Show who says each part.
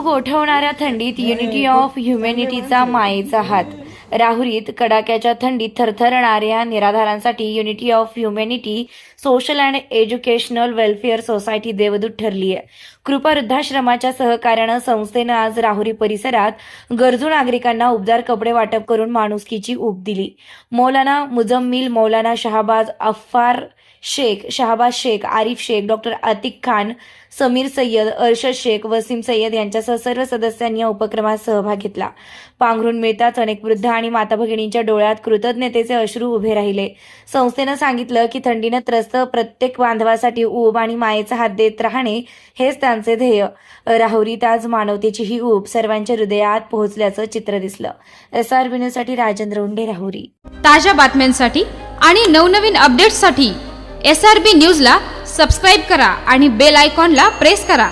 Speaker 1: गोठवणाऱ्या थंडीत unity of ह्युमॅनिटीचा मायेचा हात. राहुरीत कडाक्याच्या थंडीत थरथरणाऱ्या निराधारांसाठी unity of humanity social and educational welfare society देवदूत ठरली आहे. कृपा वृद्धाश्रमाच्या सहकार्यानं संस्थेनं आज राहुरी परिसरात गरजू नागरिकांना उबदार कपडे वाटप करून माणुसकीची ऊब दिली. मौलाना मुजम्मिल मौलाना शहाबाज अफ्फार शेख शहाबाज शेख आरिफ शेख डॉक्टर अतिक खान समीर सय्यद अर्शद शेख वसीम सय्यद यांच्यासह सर्व सदस्यांनी या उपक्रमात सहभाग घेतला. पांघरून मिळताच अनेक वृद्ध आणि माता भगिनींच्या डोळ्यात कृतज्ञतेचे अश्रू उभे राहिले. संस्थेनं सांगितलं की थंडीनं त्रस्त प्रत्येक बांधवासाठी ऊब आणि मायेचा हात देत राहणे हेच त्यांचे ध्येय. राहुरीत आज मानवतेची ही ऊब सर्वांच्या हृदयात पोहोचल्याचं चित्र दिसलं. एस आर न्यूजसाठी राजेंद्र उंडे राहुरी.
Speaker 2: ताज्या बातम्यांसाठी आणि नवनवीन अपडेट्ससाठी एस आर बी न्यूजला सबस्क्राईब करा आणि बेल आयकॉनला प्रेस करा.